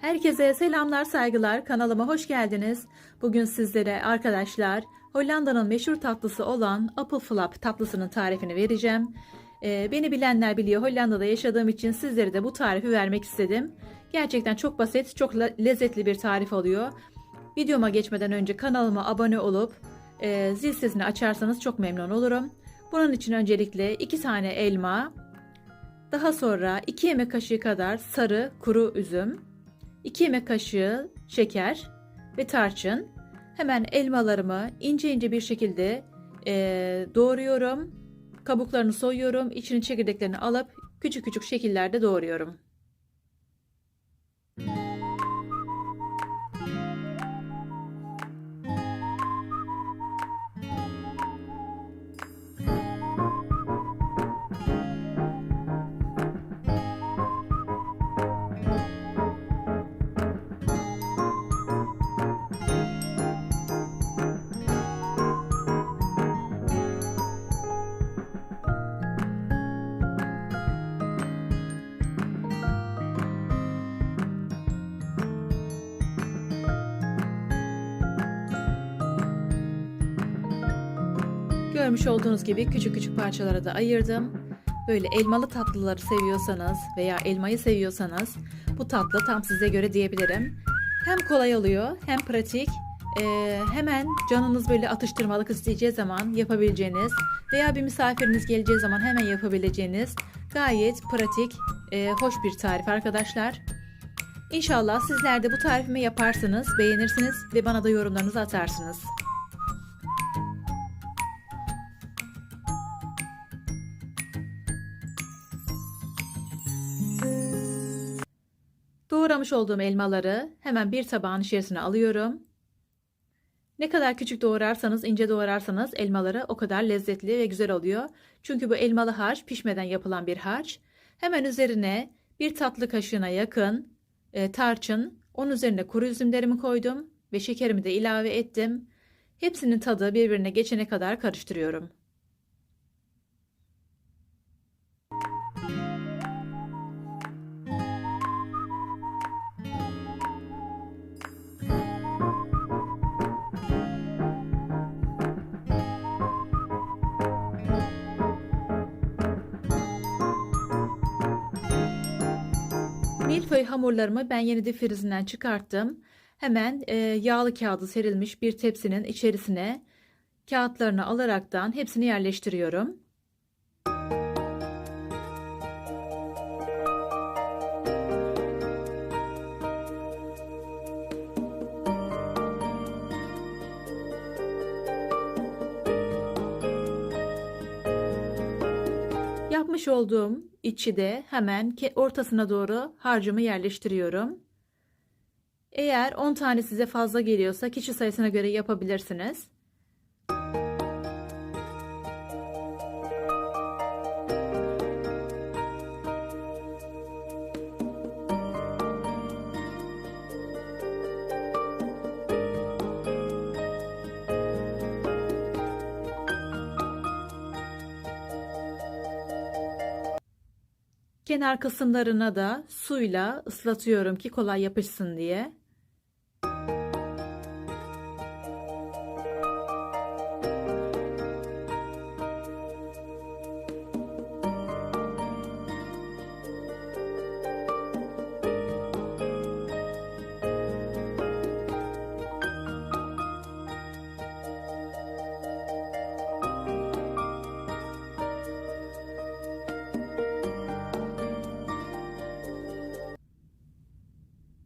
Herkese selamlar saygılar kanalıma hoş geldiniz. Bugün sizlere arkadaşlar Hollanda'nın meşhur tatlısı olan Apple Flap tatlısının tarifini vereceğim. Ee, beni bilenler biliyor Hollanda'da yaşadığım için sizlere de bu tarifi vermek istedim. Gerçekten çok basit çok le- lezzetli bir tarif oluyor. Videoma geçmeden önce kanalıma abone olup e, zil sesini açarsanız çok memnun olurum. Bunun için öncelikle 2 tane elma, daha sonra 2 yemek kaşığı kadar sarı kuru üzüm, 2 yemek kaşığı şeker ve tarçın. Hemen elmalarımı ince ince bir şekilde eee, doğruyorum. Kabuklarını soyuyorum. İçinin çekirdeklerini alıp küçük küçük şekillerde doğruyorum. Görmüş olduğunuz gibi küçük küçük parçalara da ayırdım. Böyle elmalı tatlıları seviyorsanız veya elmayı seviyorsanız bu tatlı tam size göre diyebilirim. Hem kolay oluyor hem pratik. Ee, hemen canınız böyle atıştırmalık isteyeceği zaman yapabileceğiniz veya bir misafiriniz geleceği zaman hemen yapabileceğiniz gayet pratik, e, hoş bir tarif arkadaşlar. İnşallah sizler de bu tarifimi yaparsınız, beğenirsiniz ve bana da yorumlarınızı atarsınız. Doğramış olduğum elmaları hemen bir tabağın içerisine alıyorum. Ne kadar küçük doğrarsanız, ince doğrarsanız elmaları o kadar lezzetli ve güzel oluyor. Çünkü bu elmalı harç pişmeden yapılan bir harç. Hemen üzerine bir tatlı kaşığına yakın e, tarçın, onun üzerine kuru üzümlerimi koydum ve şekerimi de ilave ettim. Hepsinin tadı birbirine geçene kadar karıştırıyorum. Milföy hamurlarımı ben yeni difrizinden çıkarttım. Hemen e, yağlı kağıdı serilmiş bir tepsinin içerisine kağıtlarını alaraktan hepsini yerleştiriyorum. Yapmış olduğum içi de hemen ortasına doğru harcımı yerleştiriyorum. Eğer 10 tane size fazla geliyorsa kişi sayısına göre yapabilirsiniz. Kenar kısımlarına da suyla ıslatıyorum ki kolay yapışsın diye.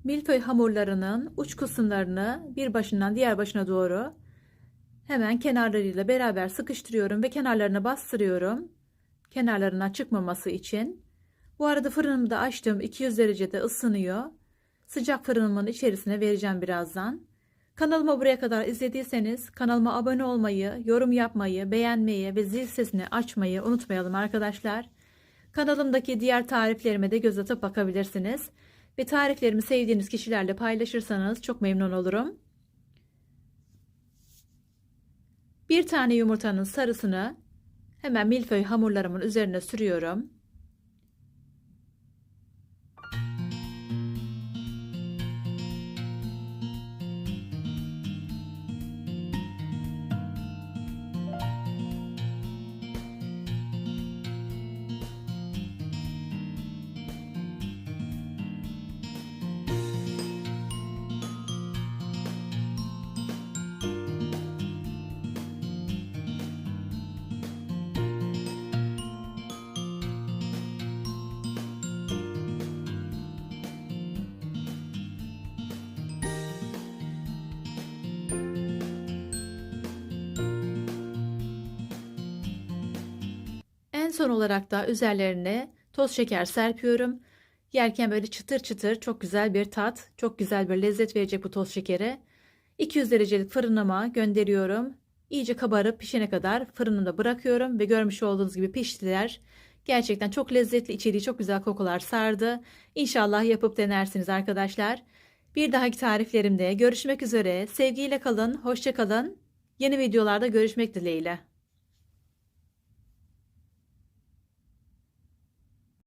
Milföy hamurlarının uç kısımlarını bir başından diğer başına doğru hemen kenarlarıyla beraber sıkıştırıyorum ve kenarlarına bastırıyorum. Kenarlarına çıkmaması için. Bu arada fırınımı da açtım. 200 derecede ısınıyor. Sıcak fırınımın içerisine vereceğim birazdan. Kanalıma buraya kadar izlediyseniz kanalıma abone olmayı, yorum yapmayı, beğenmeyi ve zil sesini açmayı unutmayalım arkadaşlar. Kanalımdaki diğer tariflerime de göz atıp bakabilirsiniz ve tariflerimi sevdiğiniz kişilerle paylaşırsanız çok memnun olurum. Bir tane yumurtanın sarısını hemen milföy hamurlarımın üzerine sürüyorum. Son olarak da üzerlerine toz şeker serpiyorum. Yerken böyle çıtır çıtır çok güzel bir tat, çok güzel bir lezzet verecek bu toz şekeri. 200 derecelik fırınıma gönderiyorum. İyice kabarıp pişene kadar fırınında bırakıyorum ve görmüş olduğunuz gibi piştiler. Gerçekten çok lezzetli, içeriği çok güzel kokular sardı. İnşallah yapıp denersiniz arkadaşlar. Bir dahaki tariflerimde görüşmek üzere. Sevgiyle kalın, hoşça kalın. Yeni videolarda görüşmek dileğiyle.